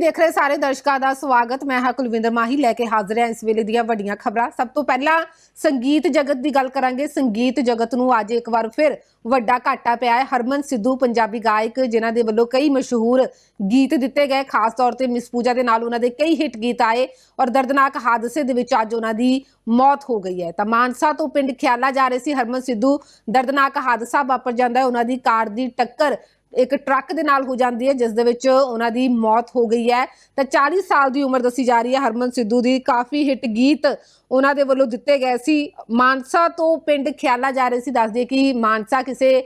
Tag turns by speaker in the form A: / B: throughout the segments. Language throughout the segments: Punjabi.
A: ਦੇਖ ਰਹੇ ਸਾਰੇ ਦਰਸ਼ਕਾਂ ਦਾ ਸਵਾਗਤ। ਮੈਂ ਹਾਂ ਕੁਲਵਿੰਦਰ ਮਾਹੀ, ਲੈ ਕੇ ਹਾਜ਼ਰ ਹਾਂ ਇਸ ਵੇਲੇ ਦੀਆਂ ਵੱਡੀਆਂ ਖਬਰਾਂ। ਸਭ ਤੋਂ ਪਹਿਲਾਂ ਸੰਗੀਤ ਜਗਤ ਦੀ ਗੱਲ ਕਰਾਂਗੇ। ਸੰਗੀਤ ਜਗਤ ਨੂੰ ਅੱਜ ਇੱਕ ਵਾਰ ਫਿਰ ਵੱਡਾ ਘਾਟਾ ਪਿਆ ਹੈ। ਹਰਮਨ ਸਿੱਧੂ, ਪੰਜਾਬੀ ਗਾਇਕ, ਜਿਨ੍ਹਾਂ ਦੇ ਵੱਲੋਂ ਕਈ ਮਸ਼ਹੂਰ ਗੀਤ ਦਿੱਤੇ ਗਏ। ਖਾਸ ਤੌਰ ਤੇ ਮਿਸ ਪੂਜਾ ਦੇ ਨਾਲ ਉਹਨਾਂ ਦੇ ਕਈ ਹਿੱਟ ਗੀਤ ਆਏ ਔਰ ਦਰਦਨਾਕ ਹਾਦਸੇ ਦੇ ਵਿੱਚ ਅੱਜ ਉਹਨਾਂ ਦੀ ਮੌਤ ਹੋ ਗਈ ਹੈ। ਤਾਂ ਮਾਨਸਾ ਤੋਂ ਪਿੰਡ ਖਿਆਲਾ ਜਾ ਰਹੇ ਸੀ ਹਰਮਨ ਸਿੱਧੂ। ਦਰਦਨਾਕ ਹਾਦਸਾ ਵਾਪਰ ਜਾਂਦਾ ਹੈ। ਉਹਨਾਂ ਦੀ ਕਾਰ ਦੀ ਟੱਕਰ ਇੱਕ ਟਰੱਕ ਦੇ ਨਾਲ ਹੋ ਜਾਂਦੀ ਹੈ, ਜਿਸ ਦੇ ਵਿੱਚ ਉਹਨਾਂ ਦੀ ਮੌਤ ਹੋ ਗਈ ਹੈ। ਤਾਂ 40 ਸਾਲ ਦੀ ਉਮਰ ਦੱਸੀ ਜਾ ਰਹੀ ਹੈ। ਹਰਮਨ ਸਿੱਧੂ ਦੀ ਕਾਫੀ ਹਿੱਟ ਗੀਤ ਉਹਨਾਂ ਦੇ ਵੱਲੋਂ ਦਿੱਤੇ ਗਏ ਸੀ। ਮਾਨਸਾ ਤੋਂ ਪਿੰਡ ਖਿਆਲਾ ਜਾ ਰਹੇ ਸੀ। ਦੱਸਦੇ ਕਿ ਮਾਨਸਾ ਕਿਸੇ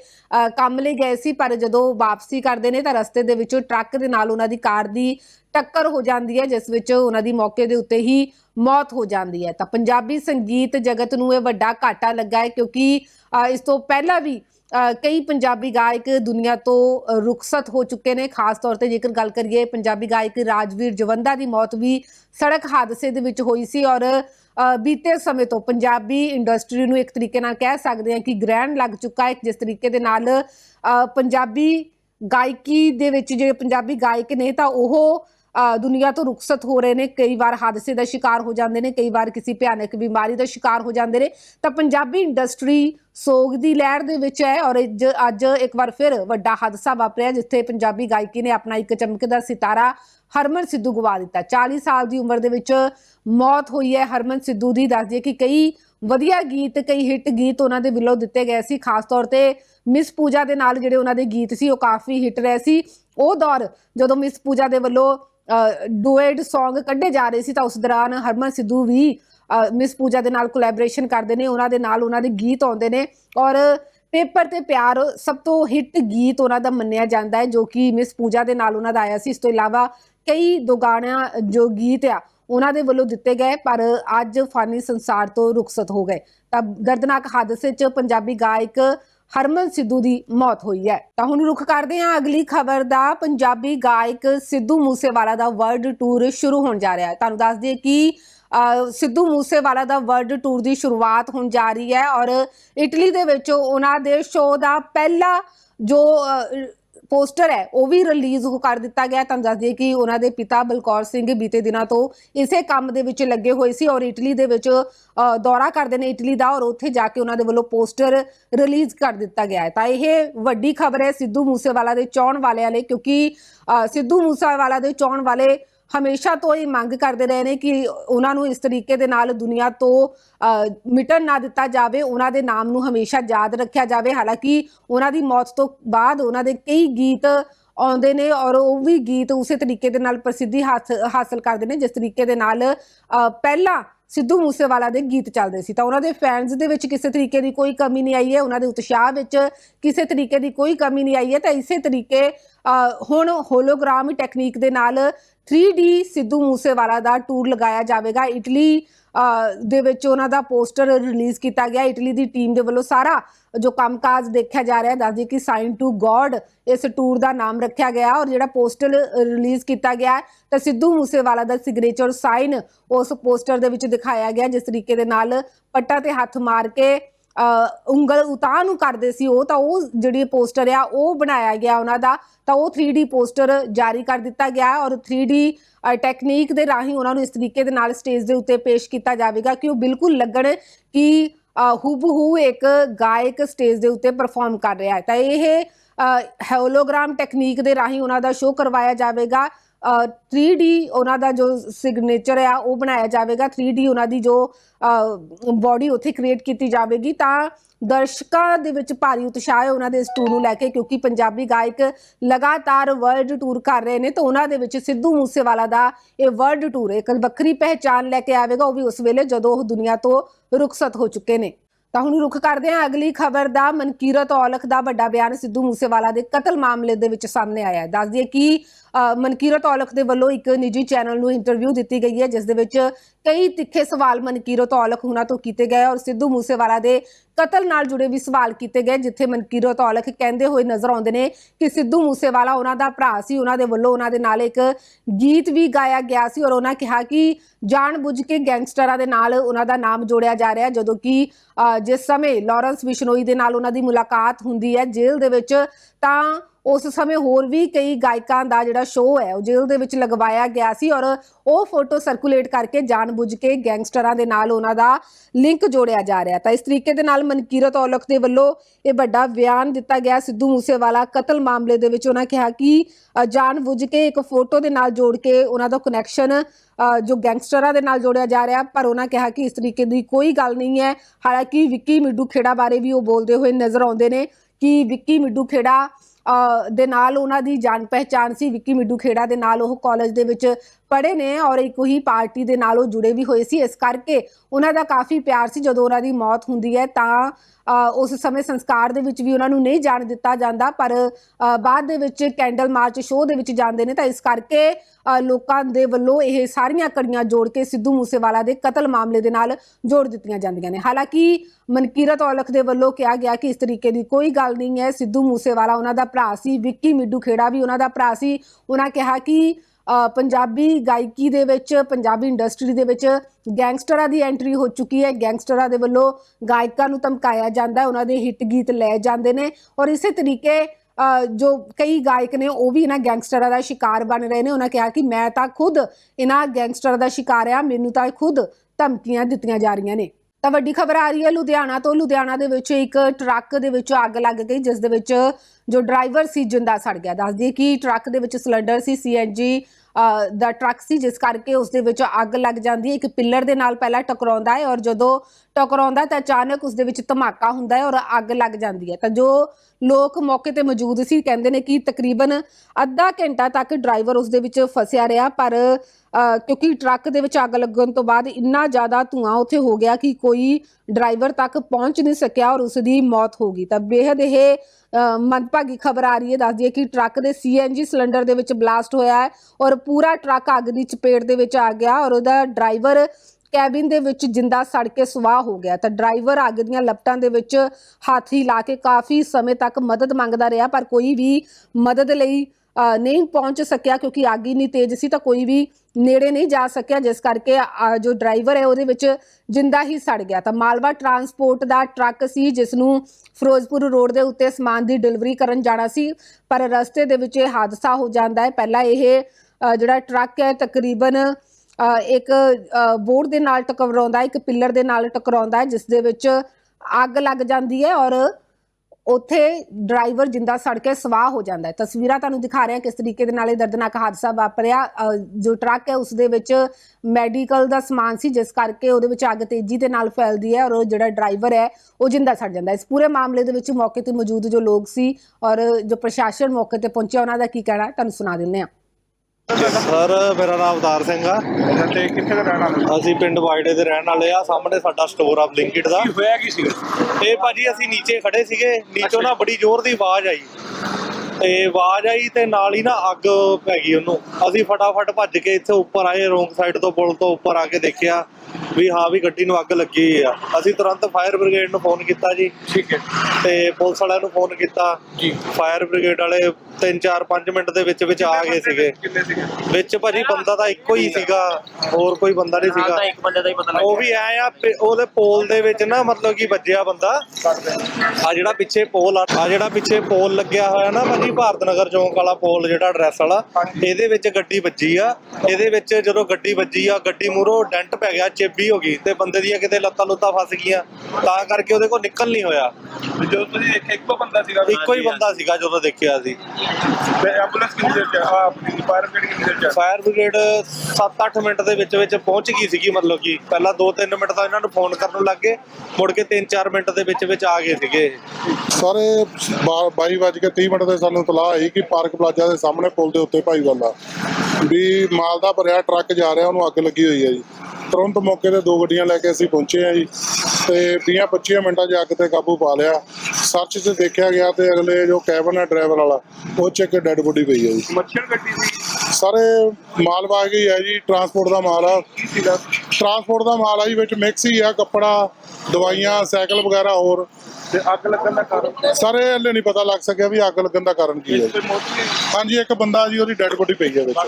A: ਕੰਮ ਲਈ ਗਏ ਸੀ, ਪਰ ਜਦੋਂ ਵਾਪਸੀ ਕਰਦੇ ਨੇ ਤਾਂ ਰਸਤੇ ਦੇ ਵਿੱਚੋਂ ਟਰੱਕ ਦੇ ਨਾਲ ਉਹਨਾਂ ਦੀ ਕਾਰ ਦੀ ਟੱਕਰ ਹੋ ਜਾਂਦੀ ਹੈ, ਜਿਸ ਵਿੱਚ ਉਹਨਾਂ ਦੀ ਮੌਕੇ ਦੇ ਉੱਤੇ ਹੀ ਮੌਤ ਹੋ ਜਾਂਦੀ ਹੈ। ਤਾਂ ਪੰਜਾਬੀ ਸੰਗੀਤ ਜਗਤ ਨੂੰ ਇਹ ਵੱਡਾ ਘਾਟਾ ਲੱਗਾ ਹੈ, ਕਿਉਂਕਿ ਇਸ ਤੋਂ ਪਹਿਲਾਂ ਵੀ ਕਈ ਪੰਜਾਬੀ ਗਾਇਕ ਦੁਨੀਆ ਤੋਂ ਰੁਖਸਤ ਹੋ ਚੁੱਕੇ ਨੇ। ਖਾਸ ਤੌਰ ਤੇ ਜੇਕਰ ਗੱਲ ਕਰੀਏ ਪੰਜਾਬੀ ਗਾਇਕ ਰਾਜਵੀਰ ਜਵੰਦਾ ਦੀ ਮੌਤ ਵੀ ਸੜਕ ਹਾਦਸੇ ਦੇ ਵਿੱਚ ਹੋਈ ਸੀ ਔਰ ਬੀਤੇ ਸਮੇਂ ਤੋਂ ਪੰਜਾਬੀ ਇੰਡਸਟਰੀ ਨੂੰ ਇੱਕ ਤਰੀਕੇ ਨਾਲ ਕਹਿ ਸਕਦੇ ਹਾਂ ਕਿ ਗ੍ਰਹਿਣ ਲੱਗ ਚੁੱਕਾ ਹੈ। ਜਿਸ ਤਰੀਕੇ ਦੇ ਨਾਲ ਪੰਜਾਬੀ ਗਾਇਕੀ ਦੇ ਵਿੱਚ ਜਿਹੜੇ ਪੰਜਾਬੀ ਗਾਇਕ ਨੇ ਤਾਂ ਉਹ ਦੁਨੀਆ ਤੋਂ ਰੁਖਸਤ ਹੋ ਰਹੇ ਨੇ, ਕਈ ਵਾਰ ਹਾਦਸੇ ਦਾ ਸ਼ਿਕਾਰ ਹੋ ਜਾਂਦੇ ਨੇ, ਕਈ ਵਾਰ ਕਿਸੇ ਭਿਆਨਕ ਬਿਮਾਰੀ ਦਾ ਸ਼ਿਕਾਰ ਹੋ ਜਾਂਦੇ ਨੇ। ਤਾਂ ਪੰਜਾਬੀ ਇੰਡਸਟਰੀ ਸੋਗ ਦੀ ਲਹਿਰ ਦੇ ਵਿੱਚ ਹੈ ਔਰ ਅੱਜ ਅੱਜ ਇੱਕ ਵਾਰ ਫਿਰ ਵੱਡਾ ਹਾਦਸਾ ਵਾਪਰਿਆ, ਜਿੱਥੇ ਪੰਜਾਬੀ ਗਾਇਕੀ ਨੇ ਆਪਣਾ ਇੱਕ ਚਮਕਦਾ ਸਿਤਾਰਾ ਹਰਮਨ ਸਿੱਧੂ ਗਵਾ ਦਿੱਤਾ। 40 ਸਾਲ ਦੀ ਉਮਰ ਦੇ ਵਿੱਚ ਮੌਤ ਹੋਈ ਹੈ। ਹਰਮਨ ਸਿੱਧੂ ਦੀ ਦੱਸਦੀ ਦਈਏ ਕਿ ਕਈ ਵਧੀਆ ਗੀਤ, ਕਈ ਹਿੱਟ ਗੀਤ ਉਹਨਾਂ ਦੇ ਵੱਲੋਂ ਦਿੱਤੇ ਗਏ ਸੀ। ਖਾਸ ਤੌਰ ਤੇ ਮਿਸ ਪੂਜਾ ਦੇ ਨਾਲ ਜਿਹੜੇ ਉਹਨਾਂ ਦੇ ਗੀਤ ਸੀ, ਉਹ ਕਾਫੀ ਹਿੱਟ ਰਹੇ ਸੀ। ਉਹ ਦੌਰ ਜਦੋਂ ਮਿਸ ਪੂਜਾ ਦੇ ਵੱਲੋਂ ਡੁਏਟ Song ਕੱਢੇ ਜਾ ਰਹੇ ਸੀ ਤਾਂ ਉਸ ਦੌਰਾਨ ਹਰਮਨ ਸਿੱਧੂ ਵੀ ਮਿਸ ਪੂਜਾ ਦੇ ਨਾਲ ਕੋਲੈਬੋਰੇਸ਼ਨ ਕਰਦੇ ਨੇ, ਉਹਨਾਂ ਦੇ ਨਾਲ ਉਹਨਾਂ ਦੇ ਗੀਤ ਆਉਂਦੇ ਨੇ ਔਰ ਪੇਪਰ ਤੇ ਪਿਆਰ ਸਭ ਤੋਂ ਹਿੱਟ ਗੀਤ ਉਹਨਾਂ ਦਾ ਮੰਨਿਆ ਜਾਂਦਾ ਹੈ ਜੋ ਕਿ ਮਿਸ ਪੂਜਾ ਦੇ ਨਾਲ ਉਹਨਾਂ ਦਾ ਆਇਆ ਸੀ। ਇਸ ਤੋਂ ਇਲਾਵਾ ਕਈ ਦੋ ਗਾਣਿਆਂ ਜੋ ਗੀਤ ਆ, ਉਹਨਾਂ ਦੇ ਵੱਲੋਂ ਦਿੱਤੇ ਗਏ, ਪਰ ਅੱਜ ਫਾਨੀ ਸੰਸਾਰ ਤੋਂ ਰੁਖਸਤ ਹੋ ਗਏ। ਤਾਂ ਦਰਦਨਾਕ ਹਾਦਸੇ 'ਚ ਪੰਜਾਬੀ ਗਾਇਕ ਹਰਮਨ ਸਿੱਧੂ ਦੀ ਮੌਤ ਹੋਈ ਹੈ। ਤਾਂ ਹੁਣ ਰੁਖ ਕਰਦੇ ਹਾਂ। ਅਗਲੀ ਖਬਰ ਦਾ ਪੰਜਾਬੀ ਗਾਇਕ ਸਿੱਧੂ ਮੂਸੇਵਾਲਾ ਦਾ ਵਰਲਡ ਟੂਰ ਸ਼ੁਰੂ ਹੋਣ ਜਾ ਰਿਹਾ ਹੈ। ਤੁਹਾਨੂੰ ਦੱਸ ਦਈਏ ਕਿ ਅ, ਸਿੱਧੂ ਮੂਸੇਵਾਲਾ ਦਾ ਵਰਲਡ ਟੂਰ ਦੀ ਸ਼ੁਰੂਆਤ ਹੋਣ ਜਾ ਰਹੀ ਹੈ ਔਰ ਇਟਲੀ ਦੇ ਵਿੱਚ ਉਹਨਾਂ ਦੇ ਸ਼ੋਅ ਦਾ ਪਹਿਲਾ ਜੋ ਅ, ਪੋਸਟਰ ਹੈ, ਉਹ ਵੀ ਰਿਲੀਜ਼ ਕਰ ਦਿੱਤਾ ਗਿਆ ਤੁਹਾਨੂੰ ਦੱਸ ਦਈਏ ਕਿ ਉਹਨਾਂ ਦੇ ਪਿਤਾ ਬਲਕੌਰ ਸਿੰਘ ਬੀਤੇ ਦਿਨਾਂ ਤੋਂ ਇਸੇ ਕੰਮ ਦੇ ਵਿੱਚ ਲੱਗੇ ਹੋਏ ਸੀ ਔਰ ਇਟਲੀ ਦੇ ਵਿੱਚ ਦੌਰਾ ਕਰਦੇ ਨੇ ਇਟਲੀ ਦਾ ਔਰ ਉੱਥੇ ਜਾ ਕੇ ਉਹਨਾਂ ਦੇ ਵੱਲੋਂ ਪੋਸਟਰ ਰਿਲੀਜ਼ ਕਰ ਦਿੱਤਾ ਗਿਆ ਹੈ। ਤਾਂ ਇਹ ਵੱਡੀ ਖਬਰ ਹੈ ਸਿੱਧੂ ਮੂਸੇਵਾਲਾ ਦੇ ਚਾਹਣ ਵਾਲਿਆਂ ਲਈ ਕਿਉਂਕਿ ਸਿੱਧੂ ਮੂਸੇਵਾਲਾ ਦੇ ਚਾਹਣ ਵਾਲੇ ਹਮੇਸ਼ਾ ਤੋਂ ਹੀ ਮੰਗ ਕਰਦੇ ਰਹੇ ਨੇ ਕਿ ਉਹਨਾਂ ਨੂੰ ਇਸ ਤਰੀਕੇ ਦੇ ਨਾਲ ਦੁਨੀਆ ਤੋਂ ਮਿਟਣ ਨਾ ਦਿੱਤਾ ਜਾਵੇ ਉਹਨਾਂ ਦੇ ਨਾਮ ਨੂੰ ਹਮੇਸ਼ਾ ਯਾਦ ਰੱਖਿਆ ਜਾਵੇ। ਹਾਲਾਂਕਿ ਉਹਨਾਂ ਦੀ ਮੌਤ ਤੋਂ ਬਾਅਦ ਉਹਨਾਂ ਦੇ ਕਈ ਗੀਤ ਆਉਂਦੇ ਨੇ ਔਰ ਉਹ ਵੀ ਗੀਤ ਉਸੇ ਤਰੀਕੇ ਦੇ ਨਾਲ ਪ੍ਰਸਿੱਧੀ ਹਾਸ- ਹਾਸਲ ਕਰਦੇ ਨੇ ਜਿਸ ਤਰੀਕੇ ਦੇ ਨਾਲ ਅ, ਪਹਿਲਾਂ ਸਿੱਧੂ ਮੂਸੇਵਾਲਾ ਦੇ ਗੀਤ ਚੱਲਦੇ ਸੀ। ਤਾਂ ਉਹਨਾਂ ਦੇ ਫੈਨਸ ਦੇ ਵਿੱਚ ਕਿਸੇ ਤਰੀਕੇ ਦੀ ਕੋਈ ਕਮੀ ਨਹੀਂ ਆਈ ਹੈ ਉਹਨਾਂ ਦੇ ਉਤਸ਼ਾਹ ਵਿੱਚ ਕਿਸੇ ਤਰੀਕੇ ਦੀ ਕੋਈ ਕਮੀ ਨਹੀਂ ਆਈ ਹੈ। ਤਾਂ ਇਸੇ ਤਰੀਕੇ ਹੁਣ ਹੋਲੋਗ੍ਰਾਮ ਟੈਕਨੀਕ ਦੇ ਨਾਲ 3D ਸਿੱਧੂ ਮੂਸੇਵਾਲਾ ਦਾ ਟੂਰ ਲਗਾਇਆ ਜਾਵੇਗਾ। ਇਟਲੀ ਦੇ ਵਿੱਚ ਉਹਨਾਂ ਦਾ ਪੋਸਟਰ ਰਿਲੀਜ਼ ਕੀਤਾ ਗਿਆ। ਇਟਲੀ ਦੀ ਟੀਮ ਦੇ ਵੱਲੋਂ ਸਾਰਾ ਜੋ ਕੰਮਕਾਜ ਦੇਖਿਆ ਜਾ ਰਿਹਾ, ਦੱਸਦੀ ਕਿ ਸਾਈਨ ਟੂ ਗੋਡ ਇਸ ਟੂਰ ਦਾ ਨਾਮ ਰੱਖਿਆ ਗਿਆ ਔਰ ਜਿਹੜਾ ਪੋਸਟਰ ਰਿਲੀਜ਼ ਕੀਤਾ ਗਿਆ ਤਾਂ ਸਿੱਧੂ ਮੂਸੇਵਾਲਾ ਦਾ ਸਿਗਨੇਚਰ ਸਾਈਨ ਉਸ ਪੋਸਟਰ ਦੇ ਵਿੱਚ ਦਿਖਾਇਆ ਗਿਆ, ਜਿਸ ਤਰੀਕੇ ਦੇ ਨਾਲ ਪੱਟਾਂ ਤੇ ਹੱਥ ਮਾਰ ਕੇ ਉਂਗਲ ਉਤਾਹ ਨੂੰ ਕਰਦੇ ਸੀ ਉਹ ਤਾਂ ਉਹ ਜਿਹੜੀ ਪੋਸਟਰ ਆ ਉਹ ਬਣਾਇਆ ਗਿਆ ਉਹਨਾਂ ਦਾ। ਤਾਂ ਉਹ 3D ਪੋਸਟਰ ਜਾਰੀ ਕਰ ਦਿੱਤਾ ਗਿਆ ਔਰ 3D ਅ, ਟੈਕਨੀਕ ਦੇ ਰਾਹੀਂ ਉਹਨਾਂ ਨੂੰ ਇਸ ਤਰੀਕੇ ਦੇ ਨਾਲ ਸਟੇਜ ਦੇ ਉੱਤੇ ਪੇਸ਼ ਕੀਤਾ ਜਾਵੇਗਾ ਕਿ ਉਹ ਬਿਲਕੁਲ ਲੱਗਣ ਕਿ ਹੂਬਹੂ ਇੱਕ ਗਾਇਕ ਸਟੇਜ ਦੇ ਉੱਤੇ ਪਰਫਾਰਮ ਕਰ ਰਿਹਾ ਹੈ। ਤਾਂ ਇਹ ਹੈਲੋਗ੍ਰਾਮ ਟੈਕਨੀਕ ਦੇ ਰਾਹੀਂ ਉਹਨਾਂ ਦਾ ਸ਼ੋਅ ਕਰਵਾਇਆ ਜਾਵੇਗਾ। 3D ਉਹਨਾਂ ਦਾ ਜੋ ਸਿਗਨੇਚਰ ਆ, ਉਹ ਬਣਾਇਆ ਜਾਵੇਗਾ। 3D ਉਹਨਾਂ ਦੀ ਜੋ ਬਾਡੀ ਉੱਥੇ ਕ੍ਰੀਏਟ ਕੀਤੀ ਜਾਵੇਗੀ। ਤਾਂ ਦਰਸ਼ਕਾਂ ਦੇ ਵਿੱਚ ਭਾਰੀ ਉਤਸ਼ਾਹ ਹੈ ਉਹਨਾਂ ਦੇ ਇਸ ਟੂਰ ਨੂੰ ਲੈ ਕੇ, ਕਿਉਂਕਿ ਪੰਜਾਬੀ ਗਾਇਕ ਲਗਾਤਾਰ ਵਰਲਡ ਟੂਰ ਕਰ ਰਹੇ ਨੇ। ਤਾਂ ਉਹਨਾਂ ਦੇ ਵਿੱਚ ਸਿੱਧੂ ਮੂਸੇਵਾਲਾ ਦਾ ਇਹ ਵਰਲਡ ਟੂਰ ਇੱਕ ਵੱਖਰੀ ਪਹਿਚਾਨ ਲੈ ਕੇ ਆਵੇਗਾ। ਉਹ ਵੀ ਉਸ ਵੇਲੇ ਜਦੋਂ ਉਹ ਦੁਨੀਆ ਤੋਂ ਰੁਖਸਤ ਹੋ ਚੁੱਕੇ ਨੇ। ਤਾਂ ਹੁਣ ਰੁਖ ਕਰਦੇ ਹਾਂ। ਅਗਲੀ ਖਬਰ ਦਾ ਮਨਕੀਰਤ ਔਲਖ ਦਾ ਵੱਡਾ ਬਿਆਨ ਸਿੱਧੂ ਮੂਸੇਵਾਲਾ ਦੇ ਕਤਲ ਮਾਮਲੇ ਦੇ ਵਿੱਚ ਸਾਹਮਣੇ ਆਇਆ ਹੈ। ਦੱਸ ਦਈਏ ਕਿ ਅ, ਮਨਕੀਰਤ ਔਲਖ ਦੇ ਵੱਲੋਂ ਇੱਕ ਨਿੱਜੀ ਚੈਨਲ ਨੂੰ ਇੰਟਰਵਿਊ ਦਿੱਤੀ ਗਈ ਹੈ ਜਿਸ ਦੇ ਵਿੱਚ ਕਈ ਤਿੱਖੇ ਸਵਾਲ ਮਨਕੀਰੋ ਔਲਖ ਉਹਨਾਂ ਤੋਂ ਕੀਤੇ ਗਏ ਔਰ ਸਿੱਧੂ ਮੂਸੇਵਾਲਾ ਦੇ ਕਤਲ ਨਾਲ ਜੁੜੇ ਵੀ ਸਵਾਲ ਕੀਤੇ ਗਏ, ਜਿੱਥੇ ਮਨਕੀਰੋ ਔਲਖ ਕਹਿੰਦੇ ਹੋਏ ਨਜ਼ਰ ਆਉਂਦੇ ਨੇ ਕਿ ਸਿੱਧੂ ਮੂਸੇਵਾਲਾ ਉਹਨਾਂ ਦਾ ਭਰਾ ਸੀ, ਉਹਨਾਂ ਦੇ ਵੱਲੋਂ ਉਹਨਾਂ ਦੇ ਨਾਲ ਇੱਕ ਗੀਤ ਵੀ ਗਾਇਆ ਗਿਆ ਸੀ ਔਰ ਉਹਨਾਂ ਕਿਹਾ ਕਿ ਜਾਣਬੁੱਝ ਕੇ ਗੈਂਗਸਟਰਾਂ ਦੇ ਨਾਲ ਉਹਨਾਂ ਦਾ ਨਾਮ ਜੋੜਿਆ ਜਾ ਰਿਹਾ, ਜਦੋਂ ਕਿ ਜਿਸ ਸਮੇਂ ਲਾਰੈਂਸ ਬਿਸ਼ਨੋਈ ਦੇ ਨਾਲ ਉਹਨਾਂ ਦੀ ਮੁਲਾਕਾਤ ਹੁੰਦੀ ਹੈ, ਜੇਲ੍ਹ ਦੇ ਵਿੱਚ ਤਾਂ ਉਸ ਸਮੇਂ ਹੋਰ ਵੀ ਕਈ ਗਾਇਕਾਂ ਦਾ ਜਿਹੜਾ ਸ਼ੋਅ ਹੈ ਉਹ ਜੇਲ੍ਹ ਦੇ ਵਿੱਚ ਲਗਵਾਇਆ ਗਿਆ ਸੀ ਔਰ ਉਹ ਫੋਟੋ ਸਰਕੂਲੇਟ ਕਰਕੇ ਜਾਣਬੁੱਝ ਕੇ ਗੈਂਗਸਟਰਾਂ ਦੇ ਨਾਲ ਉਹਨਾਂ ਦਾ ਲਿੰਕ ਜੋੜਿਆ ਜਾ ਰਿਹਾ। ਤਾਂ ਇਸ ਤਰੀਕੇ ਦੇ ਨਾਲ ਮਨਕੀਰਤ ਔਲਖ ਦੇ ਵੱਲੋਂ ਇਹ ਵੱਡਾ ਬਿਆਨ ਦਿੱਤਾ ਗਿਆ। ਸਿੱਧੂ ਮੂਸੇਵਾਲਾ ਕਤਲ ਮਾਮਲੇ ਦੇ ਵਿੱਚ ਉਹਨਾਂ ਕਿਹਾ ਕਿ ਅ, ਜਾਣਬੁੱਝ ਕੇ ਇੱਕ ਫੋਟੋ ਦੇ ਨਾਲ ਜੋੜ ਕੇ ਉਹਨਾਂ ਦਾ ਕਨੈਕਸ਼ਨ ਜੋ ਗੈਂਗਸਟਰਾਂ ਦੇ ਨਾਲ ਜੋੜਿਆ ਜਾ ਰਿਹਾ ਪਰ ਉਹਨਾਂ ਕਿਹਾ ਕਿ ਇਸ ਤਰੀਕੇ ਦੀ ਕੋਈ ਗੱਲ ਨਹੀਂ ਹੈ। ਹਾਲਾਂਕਿ ਵਿੱਕੀ ਮਿੱਡੂ ਖੇੜਾ ਬਾਰੇ ਵੀ ਉਹ ਬੋਲਦੇ ਹੋਏ ਨਜ਼ਰ ਆਉਂਦੇ ਨੇ ਕਿ ਵਿੱਕੀ ਮਿੱਡੂ ਖੇੜਾ ਦੇ ਨਾਲ ਉਹਨਾਂ ਦੀ ਜਾਣ ਪਹਿਚਾਣ ਸੀ, ਵਿੱਕੀ ਮਿੱਡੂ ਖੇੜਾ ਦੇ ਨਾਲ ਉਹ ਕਾਲਜ ਦੇ ਵਿੱਚ ਪੜ੍ਹੇ ਨੇ ਔਰ ਇੱਕ ਹੀ ਪਾਰਟੀ ਦੇ ਨਾਲ ਉਹ ਜੁੜੇ ਵੀ ਹੋਏ ਸੀ। ਇਸ ਕਰਕੇ ਉਹਨਾਂ ਦਾ ਕਾਫੀ ਪਿਆਰ ਸੀ। ਜਦੋਂ ਉਹਨਾਂ ਦੀ ਮੌਤ ਹੁੰਦੀ ਹੈ ਤਾਂ ਅ, ਉਸ ਸਮੇਂ ਸੰਸਕਾਰ ਦੇ ਵਿੱਚ ਵੀ ਉਹਨਾਂ ਨੂੰ ਨਹੀਂ ਜਾਣ ਦਿੱਤਾ ਜਾਂਦਾ ਪਰ ਬਾਅਦ ਦੇ ਵਿੱਚ ਕੈਂਡਲ ਮਾਰਚ ਸ਼ੋਅ ਦੇ ਵਿੱਚ ਜਾਂਦੇ ਨੇ ਤਾਂ ਇਸ ਕਰਕੇ ਅ, ਲੋਕਾਂ ਦੇ ਵੱਲੋਂ ਇਹ ਸਾਰੀਆਂ ਕੜੀਆਂ ਜੋੜ ਕੇ ਸਿੱਧੂ ਮੂਸੇਵਾਲਾ ਦੇ ਕਤਲ ਮਾਮਲੇ ਦੇ ਨਾਲ ਜੋੜ ਦਿੱਤੀਆਂ ਜਾਂਦੀਆਂ ਨੇ। ਹਾਲਾਂਕਿ ਮਨਕੀਰਤ ਔਲਖ ਦੇ ਵੱਲੋਂ ਕਿਹਾ ਗਿਆ ਕਿ ਇਸ ਤਰੀਕੇ ਦੀ ਕੋਈ ਗੱਲ ਨਹੀਂ ਹੈ। ਸਿੱਧੂ ਮੂਸੇਵਾਲਾ ਉਹਨਾਂ ਦਾ ਭਰਾ ਸੀ। ਵਿੱਕੀ ਮਿੱਡੂ ਖੇੜਾ ਵੀ ਉਹਨਾਂ ਦਾ ਭਰਾ ਸੀ। ਉਹਨਾਂ ਕਿਹਾ ਕਿ ਪੰਜਾਬੀ ਗਾਇਕੀ ਦੇ ਵਿੱਚ, ਪੰਜਾਬੀ ਇੰਡਸਟਰੀ ਦੇ ਵਿੱਚ ਗੈਂਗਸਟਰਾਂ ਦੀ ਐਂਟਰੀ ਹੋ ਚੁੱਕੀ ਹੈ। ਗੈਂਗਸਟਰਾਂ ਦੇ ਵੱਲੋਂ ਗਾਇਕਾਂ ਨੂੰ ਧਮਕਾਇਆ ਜਾਂਦਾ ਹੈ। ਉਹਨਾਂ ਦੇ ਹਿੱਟ ਗੀਤ ਲੈ ਜਾਂਦੇ ਨੇ। ਔਰ ਇਸੇ ਤਰੀਕੇ ਜੋ ਕਈ ਗਾਇਕ ਨੇ, ਉਹ ਵੀ ਇਹਨਾਂ ਗੈਂਗਸਟਰਾਂ ਦਾ ਸ਼ਿਕਾਰ ਬਣ ਰਹੇ ਨੇ। ਉਹਨਾਂ ਕਿਹਾ ਕਿ ਮੈਂ ਤਾਂ ਖੁਦ ਇਹਨਾਂ ਗੈਂਗਸਟਰਾਂ ਦਾ ਸ਼ਿਕਾਰ ਆ ਮੈਨੂੰ ਤਾਂ ਖੁਦ ਧਮਕੀਆਂ ਦਿੱਤੀਆਂ ਜਾ ਰਹੀਆਂ ਨੇ। ਤਾਂ ਵੱਡੀ ਖਬਰ ਆ ਰਹੀ ਹੈ ਲੁਧਿਆਣਾ ਤੋਂ। ਲੁਧਿਆਣਾ ਦੇ ਵਿੱਚ ਇੱਕ ਟਰੱਕ ਦੇ ਵਿੱਚ ਅੱਗ ਲੱਗ ਗਈ, ਜਿਸ ਦੇ ਵਿੱਚ ਜੋ ਡਰਾਈਵਰ ਸੀ ਜਿੰਦਾ ਸੜ ਗਿਆ। ਦੱਸਦੀ ਕਿ ਟਰੱਕ ਦੇ ਵਿੱਚ ਸਿਲੰਡਰ ਸੀ ਸੀਐਨਜੀ ਦਾ ਟਰੱਕ ਸੀ, ਜਿਸ ਕਰਕੇ ਉਸ ਦੇ ਵਿੱਚ ਅੱਗ ਲੱਗ ਜਾਂਦੀ ਹੈ। ਇੱਕ ਪਿੱਲਰ ਦੇ ਨਾਲ ਪਹਿਲਾਂ ਟਕਰਾਉਂਦਾ ਹੈ ਔਰ ਜਦੋਂ ਟਕਰਾਉਂਦਾ ਤਾਂ ਅਚਾਨਕ ਉਸ ਦੇ ਵਿੱਚ ਧਮਾਕਾ ਹੁੰਦਾ ਹੈ ਔਰ ਅੱਗ ਲੱਗ ਜਾਂਦੀ ਹੈ। ਤਾਂ ਜੋ ਲੋਕ ਮੌਕੇ ਤੇ ਮੌਜੂਦ ਸੀ ਕਹਿੰਦੇ ਨੇ ਕਿ ਤਕਰੀਬਨ ਅੱਧਾ ਘੰਟਾ ਤੱਕ ਡਰਾਈਵਰ ਉਸ ਦੇ ਵਿੱਚ ਫਸਿਆ ਰਿਹਾ ਪਰ ਕਿਉਂਕਿ ਟਰੱਕ ਦੇ ਵਿੱਚ ਅੱਗ ਲੱਗਣ ਤੋਂ ਬਾਅਦ ਇੰਨਾ ਜ਼ਿਆਦਾ ਧੂਆਂ ਉੱਥੇ ਹੋ ਗਿਆ ਕਿ ਕੋਈ ਡਰਾਈਵਰ ਤੱਕ ਪਹੁੰਚ ਨਹੀਂ ਸਕਿਆ ਔਰ ਉਸ ਦੀ ਮੌਤ ਹੋ ਗਈ। ਤਾਂ ਬੇਹੱਦ ਇਹ ਅ, ਮੰਦਭਾਗੀ ਖਬਰ ਆ ਰਹੀ ਹੈ ਦੱਸਦੀ ਹੈ ਕਿ ਟਰੱਕ ਦੇ ਸੀਐਨਜੀ ਸਿਲੰਡਰ ਦੇ ਵਿੱਚ ਬਲਾਸਟ ਹੋਇਆ ਹੈ ਔਰ ਪੂਰਾ ਟਰੱਕ ਅੱਗ ਦੀ ਚਪੇਟ ਦੇ ਵਿੱਚ ਆ ਗਿਆ ਔਰ ਉਹਦਾ ਡਰਾਈਵਰ ਕੈਬਿਨ ਦੇ ਵਿੱਚ ਜਿੰਦਾ ਸੜ ਕੇ ਸੁਆਹ ਹੋ ਗਿਆ। ਤਾਂ ਡਰਾਈਵਰ ਅੱਗ ਦੀਆਂ ਲਪਟਾਂ ਦੇ ਵਿੱਚ ਹੱਥ ਹੀ ਲਾ ਕੇ ਕਾਫੀ ਸਮੇਂ ਤੱਕ ਮਦਦ ਮੰਗਦਾ ਰਿਹਾ, ਪਰ ਕੋਈ ਵੀ ਮਦਦ ਲਈ ਨਹੀਂ ਪਹੁੰਚ ਸਕਿਆ ਕਿਉਂਕਿ ਅੱਗ ਇੰਨੀ ਤੇਜ਼ ਸੀ ਤਾਂ ਕੋਈ ਵੀ ਨੇੜੇ ਨਹੀਂ ਜਾ ਸਕਿਆ, ਜਿਸ ਕਰਕੇ ਜੋ ਡਰਾਈਵਰ ਹੈ ਉਹਦੇ ਵਿੱਚ ਜਿੰਦਾ ਹੀ ਸੜ ਗਿਆ। ਤਾਂ ਮਾਲਵਾ ਟਰਾਂਸਪੋਰਟ ਦਾ ਟਰੱਕ ਸੀ, ਜਿਸ ਨੂੰ ਫਿਰੋਜ਼ਪੁਰ ਰੋਡ ਦੇ ਉੱਤੇ ਸਮਾਨ ਦੀ ਡਿਲੀਵਰੀ ਕਰਨ ਜਾਣਾ ਸੀ, ਪਰ ਰਸਤੇ ਦੇ ਵਿੱਚ ਇਹ ਹਾਦਸਾ ਹੋ ਜਾਂਦਾ ਹੈ। ਪਹਿਲਾਂ ਇਹ ਜਿਹੜਾ ਟਰੱਕ ਹੈ ਤਕਰੀਬਨ ਇੱਕ ਬੋਰਡ ਦੇ ਨਾਲ ਟਕਰਾਉਂਦਾ, ਇੱਕ ਪਿੱਲਰ ਦੇ ਨਾਲ ਟਕਰਾਉਂਦਾ ਹੈ ਜਿਸ ਦੇ ਵਿੱਚ ਅੱਗ ਲੱਗ ਜਾਂਦੀ ਹੈ ਔਰ ਉੱਥੇ ਡਰਾਈਵਰ ਜਿੰਦਾ ਸੜ ਕੇ ਸਵਾਹ ਹੋ ਜਾਂਦਾ ਹੈ। ਤਸਵੀਰਾਂ ਤੁਹਾਨੂੰ ਦਿਖਾ ਰਹੇ ਹਾਂ ਕਿਸ ਤਰੀਕੇ ਦੇ ਨਾਲ ਇਹ ਦਰਦਨਾਕ ਹਾਦਸਾ ਵਾਪਰਿਆ। ਜੋ ਟਰੱਕ ਹੈ, ਉਸ ਦੇ ਵਿੱਚ ਮੈਡੀਕਲ ਦਾ ਸਮਾਨ ਸੀ, ਜਿਸ ਕਰਕੇ ਉਹਦੇ ਵਿੱਚ ਅੱਗ ਤੇਜ਼ੀ ਦੇ ਨਾਲ ਫੈਲਦੀ ਹੈ ਔਰ ਉਹ ਜਿਹੜਾ ਡਰਾਈਵਰ ਹੈ, ਉਹ ਜਿੰਦਾ ਸੜ ਜਾਂਦਾ ਇਸ ਪੂਰੇ ਮਾਮਲੇ ਦੇ ਵਿੱਚ ਮੌਕੇ ਤੇ ਮੌਜੂਦ ਜੋ ਲੋਕ ਸੀ ਔਰ ਜੋ ਪ੍ਰਸ਼ਾਸਨ ਮੌਕੇ ਤੇ ਪਹੁੰਚਿਆ, ਉਹਨਾਂ ਦਾ ਕੀ ਕਹਿਣਾ ਤੁਹਾਨੂੰ ਸੁਣਾ ਦਿੰਦੇ ਹਾਂ।
B: ਸਰ ਮੇਰਾ ਨਾਮ ਅਵਤਾਰ ਸਿੰਘ ਆ।
C: ਤੇ ਕਿੱਥੇ ਦਾ ਰਹਿਣ ਵਾਲਾ
B: ਅਸੀਂ ਪਿੰਡ ਵਾਈਡੇ ਦੇ ਰਹਿਣ ਵਾਲੇ ਆ। ਸਾਹਮਣੇ ਸਾਡਾ ਸਟੋਰ ਆ ਬਲਿੰਕਿਟ ਦਾ।
C: ਹੋਇਆ ਕੀ ਸੀਗਾ?
B: ਤੇ ਭਾਜੀ ਅਸੀਂ ਨੀਚੇ ਖੜੇ ਸੀਗੇ। ਨੀਚੋਂ ਨਾ ਬੜੀ ਜ਼ੋਰ ਦੀ ਆਵਾਜ਼ ਆਈ। ਤੇ ਆਵਾਜ਼ ਆਈ ਤੇ ਨਾਲ ਹੀ ਨਾ ਅੱਗ ਪੈ ਗਈ ਉਹਨੂੰ। ਅਸੀਂ ਫਟਾਫਟ ਭੱਜ ਕੇ ਇੱਥੇ ਉੱਪਰ ਆਏ ਰੋਂਗ ਸਾਈਡ ਤੋਂ ਪੁਲ ਤੋਂ ਉੱਪਰ ਆ ਕੇ ਦੇਖਿਆ ਵੀ ਹਾਂ ਵੀ ਗੱਡੀ ਨੂੰ ਅੱਗ ਲੱਗੀ ਹੋਈ ਆ। ਅਸੀਂ ਤੁਰੰਤ ਫਾਇਰ ਬ੍ਰਿਗੇਡ ਨੂੰ ਫੋਨ ਕੀਤਾ ਜੀ।
C: ਠੀਕ ਹੈ।
B: ਤੇ ਪੁਲਿਸ ਵਾਲਿਆਂ ਨੂੰ ਫੋਨ ਕੀਤਾ।
C: ਜੀ।
B: ਫਾਇਰ ਬ੍ਰਿਗੇਡ ਵਾਲੇ 3 4 5 ਮਿੰਟ ਦੇ ਵਿੱਚ ਵਿੱਚ ਆ ਗਏ ਸੀਗੇ।
C: ਕਿੰਨੇ ਸੀਗੇ?
B: ਵਿੱਚ ਭਾਜੀ ਬੰਦਾ ਤਾਂ ਇੱਕੋ ਹੀ ਸੀਗਾ ਹੋਰ ਕੋਈ ਬੰਦਾ ਨਹੀਂ ਸੀਗਾ।
D: ਇੱਕ ਬੰਦੇ ਦਾ ਹੀ ਪਤਾ
B: ਉਹ ਵੀ ਐ ਆ ਪੇ- ਉਹਦੇ ਪੋਲ ਦੇ ਵਿੱਚ ਨਾ ਮਤਲਬ ਕਿ ਵੱਜਿਆ ਬੰਦਾ। ਆ ਜਿਹੜਾ ਪਿੱਛੇ ਪੋਲ ਆ ਆ ਜਿਹੜਾ ਪਿੱਛੇ ਪੋਲ ਲੱਗਿਆ ਹੋਇਆ ਨਾ ਭਾਜੀ ਭਾਰਤ ਨਗਰ ਚੌਂਕ ਵਾਲਾ ਪੋਲ ਜਿਹੜਾ ਐਡਰੈਸ ਵਾਲਾ ਇਹਦੇ ਵਿੱਚ ਗੱਡੀ ਵੱਜੀ ਆ। ਇਹਦੇ ਵਿੱਚ ਜਦੋਂ ਗੱਡੀ ਵੱਜੀ ਆ ਗੱਡੀ ਮੂਰੋ ਡੈਂਟ ਪੈ ਗਿਆ ਚੇਬੀ ਹੋ ਗਈ ਤੇ ਬੰਦੇ ਦੀਆਂ ਕਿਤੇ ਲੱਤਾਂ ਲੁੱਤਾਂ ਫਸ ਗਈਆਂ। ਤਾਂ ਕਰਕੇ ਉਹਦੇ ਕੋਲ ਨਿਕਲ ਨਹੀਂ ਹੋਇਆ।
C: ਜਦੋਂ ਤੁਸੀਂ ਦੇਖਿਆ ਇੱਕੋ ਬੰਦਾ ਸੀਗਾ
B: ਇੱਕੋ ਹੀ ਬੰਦਾ ਸੀਗਾ ਜਦੋਂ ਦੇਖਿਆ ਸੀ।
C: ਤੇ ਐਂਬੂਲੈਂਸ ਕਿੰਨੀ ਦੇਰ ਚ ਆ? ਆਪਣੀ ਫਾਇਰ ਬ੍ਰਿਗੇਡ ਕਿੰਨੀ ਦੇਰ ਚ?
B: ਫਾਇਰ ਬ੍ਰਿਗੇਡ 7-8 ਮਿੰਟ ਦੇ ਵਿੱਚ ਵਿੱਚ ਪਹੁੰਚ ਗਈ ਸੀਗੀ ਮਤਲਬ ਕਿ ਪਹਿਲਾਂ 2-3 ਮਿੰਟ ਤਾਂ ਇਹਨਾਂ ਨੂੰ ਫੋਨ ਕਰਨ ਲੱਗੇ ਮੁੜ ਕੇ 3-4 ਮਿੰਟ ਦੇ ਵਿੱਚ ਵਿੱਚ ਆ ਗਏ ਸੀਗੇ
E: ਸਾਰੇ 22 ਵੱਜ ਕੇ 30 ਮਿੰਟ ਤੇ ਸਾਨੂੰ ਤਲਾਹ ਆਈ ਕਿ ਪਾਰਕ ਪਲਾਜ਼ਾ ਦੇ ਸਾਹਮਣੇ ਪੁਲ ਦੇ ਉੱਤੇ ਭਾਈਵਾਲਾ ਵੀ ਮਾਲ ਦਾ ਭਰਿਆ ਟਰੱਕ ਜਾ ਰਿਹਾ ਉਹਨੂੰ ਅੱਗ ਲੱਗੀ ਹੋਈ ਹੈ ਜੀ। ਤੁਰੰਤ ਮੌਕੇ ਤੇ ਦੋ ਗੱਡੀਆਂ ਲੈ ਕੇ ਅਸੀਂ ਪਹੁੰਚੇ ਹਾਂ ਜੀ। ਤੇ 20-25 ਮਿੰਟਾਂ 'ਚ ਅੱਗ ਤੇ ਕਾਬੂ ਪਾ ਲਿਆ। ਸਰਚ 'ਚ ਦੇਖਿਆ ਗਿਆ ਤੇ ਅਗਲੇ ਜੋ ਕੈਬਨ ਹੈ ਡਰਾਈਵਰ ਵਾਲਾ ਉਹ 'ਚ ਇੱਕ ਡੈੱਡ ਬੋਡੀ ਪਈ ਹੈ ਜੀ।
C: ਮੱਛਰ ਗੱਡੀ ਸੀ
E: ਸਾਰੇ ਮਾਲ ਵਾਹੀ ਹੈ ਜੀ ਟਰਾਂਸਪੋਰਟ ਦਾ ਮਾਲ ਆ। ਟਰਾਂਸਪੋਰਟ ਦਾ ਮਾਲ ਆ ਜੀ ਵਿੱਚ ਮਿਕਸ ਹੀ ਆ ਕੱਪੜਾ ਦਵਾਈਆਂ ਸਾਈਕਲ ਵਗੈਰਾ ਹੋਰ।
C: ਤੇ ਅੱਗ ਲੱਗਣ ਦਾ ਕਾਰਨ
E: ਸਾਰੇ ਹਲੇ ਨਹੀਂ ਪਤਾ ਲੱਗ ਸਕਿਆ ਵੀ ਅੱਗ ਲੱਗਣ ਦਾ ਕਾਰਨ ਕੀ ਹੈ। ਹਾਂਜੀ ਇੱਕ ਬੰਦਾ ਜੀ ਉਹਦੀ ਡੈੱਡ ਬੋਡੀ ਪਈ ਹੈ ਵਿੱਚ।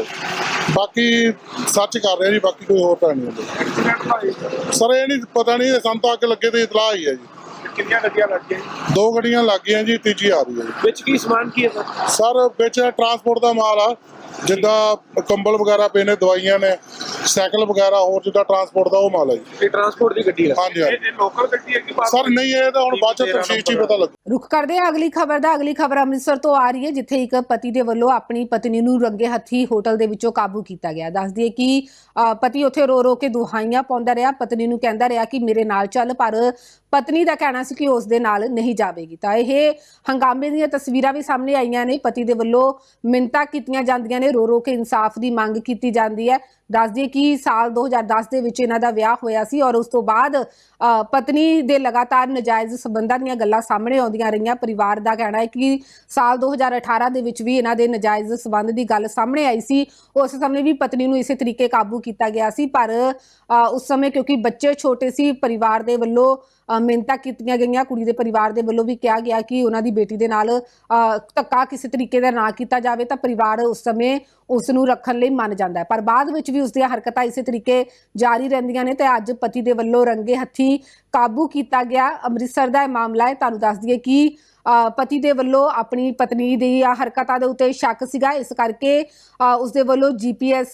E: ਬਾਕੀ? ਸਰਚ ਕਰ ਰਹੇ ਜੀ ਬਾਕੀ ਕੋਈ ਹੋਰ ਤਾਂ ਨਹੀਂ ਸਰ ਇਹ ਨਹੀਂ ਪਤਾ ਨਹੀਂ ਸਾਨੂੰ ਤਾਂ ਅੱਗ ਲੱਗੇ ਤੇ ਇਤਲਾਹ ਆਈ ਹੈ ਜੀ।
C: ਕਿੰਨੀਆਂ ਗੱਡੀਆਂ ਲੱਗ ਗਈਆਂ ਜੀ?
E: ਦੋ ਗੱਡੀਆਂ ਲੱਗ ਗਈਆਂ ਜੀ ਤੀਜੀ ਆ ਰਹੀ ਹੈ
C: ਵਿੱਚ ਕੀ ਸਮਾਨ ਕੀ ਹੈ ਸਰ
E: ਵਿੱਚ ਟਰਾਂਸਪੋਰਟ ਦਾ ਮਾਲ ਆ। ਜਿੱਦਾਂ ਕੰਬਲ ਵਗੈਰਾ ਪਏ ਨੇ ਦਵਾਈਆਂ ਨੇ ਸਾਈਕਲ ਵਗੈਰਾ ਹੋਰ ਜਿੱਦਾਂ ਟਰਾਂਸਪੋਰਟ ਦਾ ਉਹ ਮਾਲ ਹੈ ਜੀ।
C: ਇਹ ਟਰਾਂਸਪੋਰਟ ਦੀ ਗੱਡੀ ਹੈ।
E: ਹਾਂਜੀ, ਹਾਂਜੀ।
C: ਇਹ ਲੋਕਲ ਗੱਡੀ ਹੈ ਕਿ
E: ਸਰ ਨਹੀਂ ਇਹ ਤਾਂ ਹੁਣ ਬਾਅਦ ਚ ਤਫਸੀਲ ਚ ਹੀ ਪਤਾ ਲੱਗ।
A: ਰੁਕ ਕਰਦੇ ਹਾਂ ਅਗਲੀ ਖਬਰ ਦਾ। ਅਗਲੀ ਖਬਰ ਅੰਮ੍ਰਿਤਸਰ ਤੋਂ ਆ ਰਹੀ ਹੈ ਜਿੱਥੇ ਇੱਕ ਪਤੀ ਦੇ ਵੱਲੋਂ ਆਪਣੀ ਪਤਨੀ ਨੂੰ ਰੰਗੇ ਹੱਥੀ ਹੋਟਲ ਦੇ ਵਿੱਚੋਂ ਕਾਬੂ ਕੀਤਾ ਗਿਆ। ਦੱਸ ਦਈਏ ਕਿ ਅ, ਪਤੀ ਉੱਥੇ ਰੋ ਰੋ ਕੇ ਦੁਹਾਈਆਂ ਪਾਉਂਦਾ ਰਿਹਾ। ਪਤਨੀ ਨੂੰ ਕਹਿੰਦਾ ਰਿਹਾ ਕਿ ਮੇਰੇ ਨਾਲ ਚੱਲ ਪਰ ਪਤਨੀ ਦਾ ਕਹਿਣਾ ਸੀ ਕਿ ਉਸ ਦੇ ਨਾਲ ਨਹੀਂ ਜਾਵੇਗੀ। ਤਾਂ ਇਹ ਹੰਗਾਮੇ ਦੀਆਂ ਤਸਵੀਰਾਂ ਵੀ ਸਾਹਮਣੇ ਆਈਆਂ ਨੇ। ਪਤੀ ਦੇ ਵੱਲੋਂ ਮਿੰਤਾ ਕੀਤੀਆਂ ਜਾਂਦੀਆਂ ਨੇ ਰੋ ਰੋ ਕੇ ਇਨਸਾਫ ਦੀ ਮੰਗ ਕੀਤੀ ਜਾਂਦੀ ਹੈ। ਦੱਸ ਦਈਏ ਕਿ ਸਾਲ 2010 ਦੇ ਵਿੱਚ ਇਹਨਾਂ ਦਾ ਵਿਆਹ ਹੋਇਆ ਸੀ ਔਰ ਉਸ ਤੋਂ ਬਾਅਦ ਪਤਨੀ ਦੇ ਲਗਾਤਾਰ ਨਜਾਇਜ਼ ਸਬੰਧਾਂ ਦੀਆਂ ਗੱਲਾਂ ਸਾਹਮਣੇ ਆਉਂਦੀਆਂ ਰਹੀਆਂ। ਪਰਿਵਾਰ ਦਾ ਕਹਿਣਾ ਹੈ ਕਿ ਸਾਲ 2018 ਦੇ ਵਿੱਚ ਵੀ ਇਹਨਾਂ ਦੇ ਨਜਾਇਜ਼ ਸਬੰਧ ਦੀ ਗੱਲ ਸਾਹਮਣੇ ਆਈ ਸੀ। ਉਸ ਸਮੇਂ ਵੀ ਪਤਨੀ ਨੂੰ ਇਸੇ ਤਰੀਕੇ ਕਾਬੂ ਕੀਤਾ ਗਿਆ ਸੀ, ਪਰ ਉਸ ਸਮੇਂ ਕਿਉਂਕਿ ਬੱਚੇ ਛੋਟੇ ਸੀ, ਪਰਿਵਾਰ ਦੇ ਵੱਲੋਂ ਮਿਹਨਤਾਂ ਕੀਤੀਆਂ ਗਈਆਂ। ਕੁੜੀ ਦੇ ਪਰਿਵਾਰ ਦੇ ਵੱਲੋਂ ਵੀ ਕਿਹਾ ਗਿਆ ਕਿ ਉਹਨਾਂ ਦੀ ਬੇਟੀ ਦੇ ਨਾਲ ਧੱਕਾ ਕਿਸੇ ਤਰੀਕੇ ਦਾ ਨਾ ਕੀਤਾ ਜਾਵੇ। ਤਾਂ ਪਰਿਵਾਰ ਉਸ ਸਮੇਂ ਉਸ ਨੂੰ ਰੱਖਣ ਲਈ ਮੰਨ ਜਾਂਦਾ ਹੈ। ਪਰ ਬਾਅਦ ਵਿੱਚ ਵੀ ਉਸ ਦੀਆਂ ਹਰਕਤਾਂ ਇਸੇ ਤਰੀਕੇ ਜਾਰੀ ਰਹਿੰਦੀਆਂ ਨੇ ਤੇ ਅੱਜ ਪਤੀ ਦੇ ਵੱਲੋਂ ਰੰਗੇ ਹੱਥੀ ਕਾਬੂ ਕੀਤਾ ਗਿਆ। ਅੰਮ੍ਰਿਤਸਰ ਦਾ ਇਹ ਮਾਮਲਾ ਹੈ। ਤੁਹਾਨੂੰ ਦੱਸ ਦਈਏ ਕਿ ਪਤੀ ਦੇ ਵੱਲੋਂ ਆਪਣੀ ਪਤਨੀ ਦੀ ਹਰਕਤਾਂ ਦੇ ਉੱਤੇ ਸ਼ੱਕ ਸੀਗਾ। ਇਸ ਕਰਕੇ ਅ, ਉਸ ਦੇ ਵੱਲੋਂ ਜੀਪੀਐਸ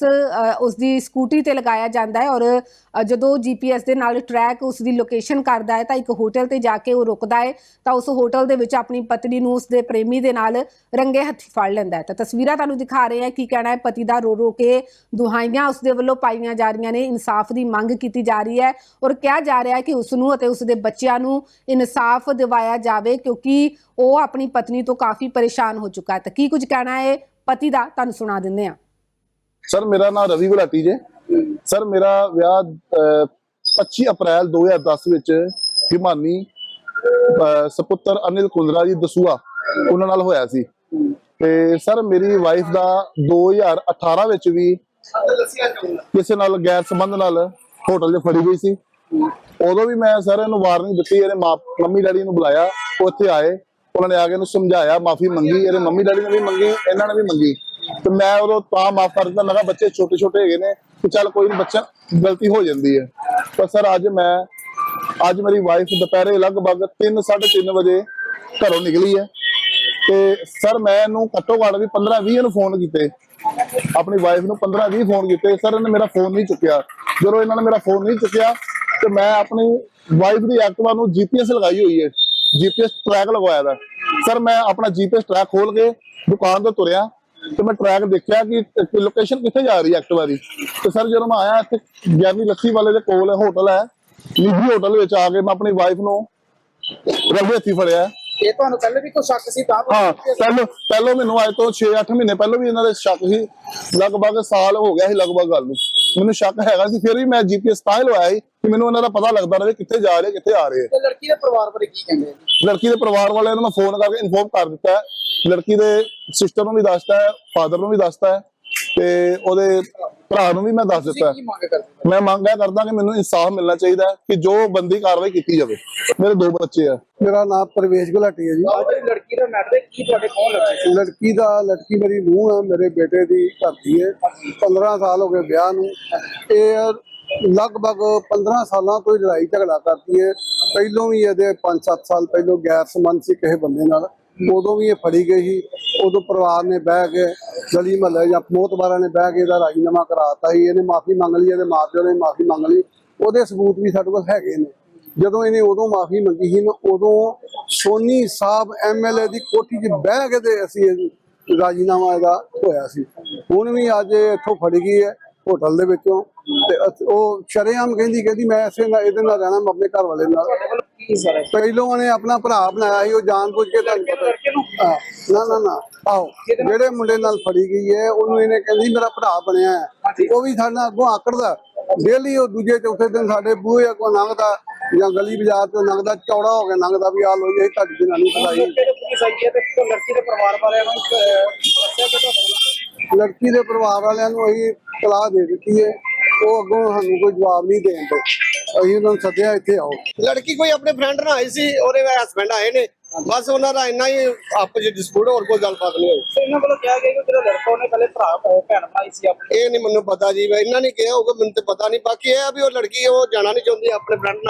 A: ਉਸ ਦੀ ਸਕੂਟੀ ਤੇ ਲਗਾਇਆ ਜਾਂਦਾ ਹੈ ਔਰ ਅ, ਜਦੋਂ ਜੀਪੀਐਸ ਦੇ ਨਾਲ ਟਰੈਕ ਉਸ ਦੀ ਲੋਕੇਸ਼ਨ ਕਰਦਾ ਹੈ ਤਾਂ ਇੱਕ ਹੋਟਲ ਤੇ ਜਾ ਕੇ ਉਹ ਰੁਕਦਾ ਹੈ। ਤਾਂ ਉਸ ਹੋਟਲ ਦੇ ਵਿੱਚ ਆਪਣੀ ਪਤਨੀ ਨੂੰ ਉਸ ਦੇ ਪ੍ਰੇਮੀ ਦੇ ਨਾਲ ਰੰਗੇ ਹੱਥੀ ਫੜ ਲੈਂਦਾ ਹੈ। ਤਾਂ ਤਸਵੀਰਾਂ ਤੁਹਾਨੂੰ ਦਿਖਾ ਰਹੇ ਹਾਂ ਕੀ ਕਹਿਣਾ ਹੈ। ਪਤੀ ਦਾ ਰੋ ਰੋ ਕੇ ਦੁਹਾਈਆਂ ਉਸ ਦੇ ਵੱਲੋਂ ਪਾਈਆਂ ਜਾ ਰਹੀਆਂ ਨੇ। ਇਨਸਾਫ ਦੀ ਮੰਗ ਕੀਤੀ ਜਾ ਰਹੀ ਹੈ ਔਰ ਕਿਹਾ ਜਾ ਰਿਹਾ ਹੈ ਕਿ ਉਸ ਨੂੰ ਅਤੇ ਉਸ ਦੇ ਬੱਚਿਆਂ ਨੂੰ ਇਨਸਾਫ ਦਿਵਾਇਆ ਜਾਵੇ ਕਿਉਂਕਿ ਉਹ ਆਪਣੀ ਪਤਨੀ ਤੋਂ ਕਾਫੀ ਪਰੇਸ਼ਾਨ ਹੋ ਚੁੱਕਾ ਹੈ। ਤਾਂ ਕੀ ਕੁਝ ਕਹਿਣਾ ਹੈ? ਪਤੀ ਦਾ ਤੁਹਾਨੂੰ ਸੁਣਾ ਦਿੰਦੇ ਹਾਂ।
D: ਸਰ ਮੇਰਾ ਨਾਮ ਰਵੀ ਗੁਲਾਟੀ ਜੇ। ਸਰ ਮੇਰਾ ਵਿਆਹ 25 ਅਪ੍ਰੈਲ 2010 ਵਿੱਚ ਹਿਮਾਨੀ ਅਹ, ਸਪੁੱਤਰ ਅਨਿਲ ਕੁੰਦਰਾ ਜੀ ਦਸੂਆ ਉਹਨਾਂ ਨਾਲ ਹੋਇਆ ਸੀ। ਤੇ ਸਰ ਮੇਰੀ ਵਾਈਫ ਦਾ 2018 ਵਿੱਚ ਵੀ ਕਿਸੇ ਨਾਲ ਗੈਰ ਸੰਬੰਧ ਨਾਲ ਹੋਟਲ 'ਚ ਫੜੀ ਗਈ ਸੀ। ਉਦੋਂ ਵੀ ਮੈਂ ਸਰ ਇਹਨੂੰ ਵਾਰਨਿੰਗ ਦਿੱਤੀ ਇਹਦੇ ਮਾਂ, ਮੰਮੀ ਡੈਡੀ ਨੂੰ ਬੁਲਾਇਆ, ਉਹ ਇੱਥੇ ਆਏ। ਉਹਨਾਂ ਨੇ ਆ ਕੇ ਇਹਨੂੰ ਸਮਝਾਇਆ, ਮਾਫੀ ਮੰਗੀ, ਇਹਦੇ ਮੰਮੀ ਡੈਡੀ ਨੇ ਵੀ ਮੰਗੀ, ਇਹਨਾਂ ਨੇ ਵੀ ਮੰਗੀ। ਤੇ ਮੈਂ ਉਦੋਂ ਤਾਂ ਮਾਫ ਕਰ ਦਿੱਤਾ ਮੈਂ ਕਿਹਾ ਬੱਚੇ ਛੋਟੇ ਛੋਟੇ ਹੈਗੇ ਨੇ ਕਿ ਚੱਲ ਕੋਈ ਨਹੀਂ ਬੱਚਾ ਗਲਤੀ ਹੋ ਜਾਂਦੀ ਹੈ। ਪਰ ਸਰ, ਅੱਜ ਮੈਂ, ਅੱਜ ਮੇਰੀ ਵਾਈਫ ਦੁਪਹਿਰੇ ਲਗਭਗ 3:30 ਵਜੇ ਘਰੋਂ ਨਿਕਲੀ ਹੈ। ਤੇ ਸਰ, ਮੈਂ ਇਹਨੂੰ ਘੱਟੋ ਘੱਟ ਵੀ 15 20 ਨੂੰ ਫੋਨ ਕੀਤੇ। ਆਪਣੀ ਵਾਈਫ ਨੂੰ 15 20 ਫੋਨ ਕੀਤੇ। ਸਰ, ਇਹਨੇ ਮੇਰਾ ਫੋਨ ਨਹੀਂ ਚੁੱਕਿਆ। ਜਦੋਂ ਇਹਨਾਂ ਨੇ ਮੇਰਾ ਫੋਨ ਨਹੀਂ ਚੁੱਕਿਆ ਤੇ ਮੈਂ ਆਪਣੀ ਵਾਈਫ ਦੀ ਐਕਟਿਵਾ ਨੂੰ ਜੀਪੀਐਸ ਲਗਾਈ ਹੋਈ ਹੈ। ਜੀਪੀਐਸ ਟਰੈਕ ਲਗਵਾਇਆ ਦਾ। ਸਰ ਮੈਂ ਆਪਣਾ ਜੀਪੀਐਸ ਟਰੈਕ ਖੋਲ ਕੇ ਦੁਕਾਨ ਤੋਂ ਤੁਰਿਆ ਤੇ ਮੈਂ ਟਰੈਕ ਦੇਖਿਆ ਕਿ ਲੋਕੇਸ਼ਨ ਕਿੱਥੇ ਜਾ ਰਹੀ ਹੈ ਐਕਟਿਵਾ ਦੀ। ਤੇ ਸਰ ਜਦੋਂ ਮੈਂ ਆਇਆ ਇੱਥੇ ਗਿਆਨੀ ਲੱਸੀ ਵਾਲੇ ਦੇ ਕੋਲ ਹੋਟਲ ਹੈ। ਨਿੱਜੀ ਹੋਟਲ ਵਿੱਚ ਆ ਕੇ ਮੈਂ ਆਪਣੀ ਵਾਈਫ ਨੂੰ ਰੰਗੇ ਹੱਥੀ ਫੜਿਆ।
F: ਇਹ ਤੁਹਾਨੂੰ ਪਹਿਲੇ ਵੀ ਕੋਈ ਸ਼ੱਕ ਸੀ ਤਾਂ
D: ਹਾਂ ਪਹਿਲਾਂ ਪਹਿਲਾਂ ਮੈਨੂੰ ਅੱਜ ਤੋਂ 6-8 ਮਹੀਨੇ ਪਹਿਲਾਂ ਵੀ ਇਹਨਾਂ ਦੇ ਸ਼ੱਕ ਸੀ। ਲਗਭਗ ਸਾਲ ਹੋ ਗਿਆ ਸੀ ਲਗਭਗ ਗੱਲ ਨੂੰ। ਮੈਨੂੰ ਸ਼ੱਕ ਹੈਗਾ ਸੀ ਫਿਰ ਵੀ ਮੈਂ ਜੀਪੀਐਸ ਤਾਂ ਹੀ ਲਵਾਇਆ ਸੀ ਕਿ ਮੈਨੂੰ ਇਹਨਾਂ ਦਾ ਪਤਾ ਲੱਗਦਾ ਰਹੇ ਕਿੱਥੇ ਜਾ ਰਹੇ ਕਿੱਥੇ ਆ ਰਹੇ
F: ਤੇ ਲੜਕੀ ਦੇ ਪਰਿਵਾਰ ਬਾਰੇ ਕੀ ਕਹਿੰਦੇ ਆ? ਜੀ?
D: ਲੜਕੀ ਦੇ ਪਰਿਵਾਰ ਵਾਲਿਆਂ ਨੂੰ ਮੈਂ ਫੋਨ ਕਰਕੇ ਇਨਫੋਰਮ ਕਰ ਦਿੱਤਾ ਹੈ। ਲੜਕੀ ਦੇ ਸਿਸਟਰ ਨੂੰ ਵੀ ਦੱਸਤਾ ਹੈ ਫਾਦਰ ਨੂੰ ਵੀ ਦੱਸਤਾ ਹੈ। ਤੇ ਉਹਦੇ ਭਰਾ ਨੂੰ ਵੀ ਮੈਂ ਦੱਸ ਦਿੱਤਾ।
F: ਕੀ ਮੰਗ ਕਰਦੇ?
D: ਮੈਂ ਮੰਗ ਇਹ ਕਰਦਾ ਕਿ ਮੈਨੂੰ ਇਨਸਾਫ ਮਿਲਣਾ ਚਾਹੀਦਾ ਹੈ ਕਿ ਜੋ ਬੰਦੀ ਕਾਰਵਾਈ ਕੀਤੀ ਜਾਵੇ। ਮੇਰੇ ਦੋ ਬੱਚੇ ਆ।
G: ਮੇਰਾ ਨਾਮ ਪ੍ਰਵੇਸ਼ ਗੁਲਾਟੀ ਹੈ ਜੀ।
F: ਲੜਕੀ ਦਾ ਮੈਟਰ ਕੀ ਤੁਹਾਡੇ ਕੌਣ ਲੱਗੇ
G: ਲੜਕੀ ਦਾ ਲੜਕੀ ਮੇਰੀ ਨੂੰਹ ਹੈ ਮੇਰੇ ਬੇਟੇ ਦੀ ਘਰ ਦੀ ਹੈ। 15 ਸਾਲ ਹੋ ਗਏ ਵਿਆਹ ਨੂੰ। ਇਹ ਲਗਭਗ 15 ਸਾਲਾਂ ਤੋਂ ਲੜਾਈ ਝਗੜਾ ਕਰਦੀ ਹੈ। ਪਹਿਲੋਂ ਵੀ ਇਹਦੇ 5-7 ਸਾਲ ਪਹਿਲੋਂ ਗੈਰ ਸੰਬੰਧ ਸੀ ਕਿਸੇ ਬੰਦੇ ਨਾਲ। ਉਦੋਂ ਵੀ ਇਹ ਫੜੀ ਗਈ ਸੀ। ਉਦੋਂ ਪਰਿਵਾਰ ਨੇ ਬਹਿ ਕੇ ਗਲੀ ਮਹੱਲੇ ਜਾਂ ਮੋਤਬਾਰਾਂ ਨੇ ਬਹਿ ਕੇ ਇਹਦਾ ਰਾਜੀਨਾਮਾ ਕਰਾਤਾ ਸੀ। ਇਹਨੇ ਮਾਫੀ ਮੰਗ ਲਈ, ਇਹਦੇ ਮਾਪਿਆਂ ਨੇ ਮਾਫੀ ਮੰਗ ਲਈ। ਉਹਦੇ ਸਬੂਤ ਵੀ ਸਾਡੇ ਕੋਲ ਹੈਗੇ ਨੇ। ਜਦੋਂ ਇਹਨੇ ਉਦੋਂ ਮਾਫੀ ਮੰਗੀ ਸੀ ਨਾ, ਉਦੋਂ ਸੋਨੀ ਸਾਹਿਬ ਐਮਐਲਏ ਦੀ ਕੋਠੀ 'ਚ ਬਹਿ ਕੇ ਤੇ ਅਸੀਂ ਇਹ ਰਾਜੀਨਾਮਾ ਇਹਦਾ ਹੋਇਆ ਸੀ। ਹੁਣ ਵੀ ਅੱਜ ਇਹ ਇੱਥੋਂ ਫੜੀ ਗਈ ਹੈ ਹੋਟਲ ਦੇ ਵਿੱਚੋਂ। ਤੇ ਅਸ- ਉਹ ਸ਼ਰੇਆਮ ਕਹਿੰਦੀ ਕਹਿੰਦੀ ਮੈਂ ਇਸੇ ਨਾਲ ਇਹਦੇ ਨਾਲ ਰਹਿਣਾ ਮੈਂ ਆਪਣੇ ਘਰ ਵਾਲੇ ਨਾਲ।
F: ਤੁਹਾਡੇ ਵੱਲੋਂ ਕੀ ਸਰ ਹੈ?
G: ਪਹਿਲੋਂ ਉਹਨੇ ਆਪਣਾ ਭਰਾ ਬਣਾਇਆ ਸੀ ਉਹ ਜਾਣਬੁੱਝ ਕੇ ਤੁਹਾਨੂੰ ਪਤਾ
F: ਲੜਕੇ ਨੂੰ?
G: ਹਾਂ, ਨਾ ਨਾ ਨਾ ਆਓ। ਜਿਹੜੇ ਮੁੰਡੇ ਨਾਲ ਫੜੀ ਗਈ ਹੈ ਉਹਨੂੰ ਇਹਨੇ ਕਹਿੰਦੀ ਮੇਰਾ ਭਰਾ ਬਣਿਆ ਹੈ। ਉਹ ਵੀ ਸਾਡੇ ਨਾਲ ਅੱਗੋਂ ਆਕੜਦਾ। ਡੇਲੀ ਉਹ ਦੂਜੇ ਚੌਥੇ ਦਿਨ ਸਾਡੇ ਬੂਹੇ ਅੱਗੋਂ ਲੰਘਦਾ ਜਾਂ ਗਲੀ ਬਾਜ਼ਾਰ ਤੋਂ ਲੰਘਦਾ ਚੌੜਾ ਹੋ ਕੇ ਲੰਘਦਾ ਵੀ ਆ ਲੋ ਇਹ ਤੁਹਾਡੀ ਜਨਾਨੀ ਫਸਾਈ
F: ਲੜਕੇ ਦੇ ਪੁਲਿਸ ਆਈ ਹੈ ਤੇ ਕੋਈ ਲੜਕੀ ਦੇ ਪਰਿਵਾਰ ਵਾਲਿਆਂ ਨੂੰ ਅਹ, ਦੱਸਿਆ ਕਿ ਤੁਹਾਡੇ ਵੱਲੋਂ
G: ਲੜਕੀ ਦੇ ਪਰਿਵਾਰ ਵਾਲਿਆਂ ਨੂੰ ਅਸੀਂ ਤਲਾਹ ਦੇ ਦਿੱਤੀ ਹੈ। ਉਹ ਅੱਗੋਂ ਸਾਨੂੰ ਕੋਈ ਜਵਾਬ ਨਹੀਂ ਦੇਣ ਦੇ। ਅਸੀਂ ਉਹਨਾਂ ਨੂੰ ਸੱਦਿਆ ਇੱਥੇ ਆਓ।
H: ਲੜਕੀ ਕੋਈ ਆਪਣੇ ਫਰੈਂਡ ਨਾਲ ਆਈ ਸੀ ਉਹਦੇ ਹਸਬੰਡ ਆਏ ਨੇ। ਬਸ ਉਹਨਾਂ ਦਾ ਇੰਨਾ ਹੀ ਆਪਸ ਵਿੱਚ ਡਿਸਪਿਊਟ ਹੋਰ ਕੋਈ ਗੱਲਬਾਤ ਨਹੀਂ ਹੋਈ।
F: ਤੇ ਇਹਨਾਂ ਵੱਲੋਂ ਕਿਹਾ ਗਿਆ ਕਿ ਜਿਹੜਾ ਲੜਕਾ ਉਹਨੇ ਪਹਿਲੇ ਭਰਾ ਭੈਣ ਬਣਾਈ ਸੀ ਆਪਣੀ।
H: ਇਹ ਨਹੀਂ ਮੈਨੂੰ ਪਤਾ ਜੀ ਇਹਨਾਂ ਨੇ ਕਿਹਾ ਹੋਊਗਾ ਮੈਨੂੰ ਤੇ ਪਤਾ ਨਹੀਂ। ਬਾਕੀ ਇਹ ਆ ਵੀ ਉਹ ਲੜਕੀ ਉਹ ਜਾਣਾ ਨਹੀਂ ਚਾਹੁੰਦੀ ਆਪਣੇ ਫਰੈਂਡ ਨਾਲ।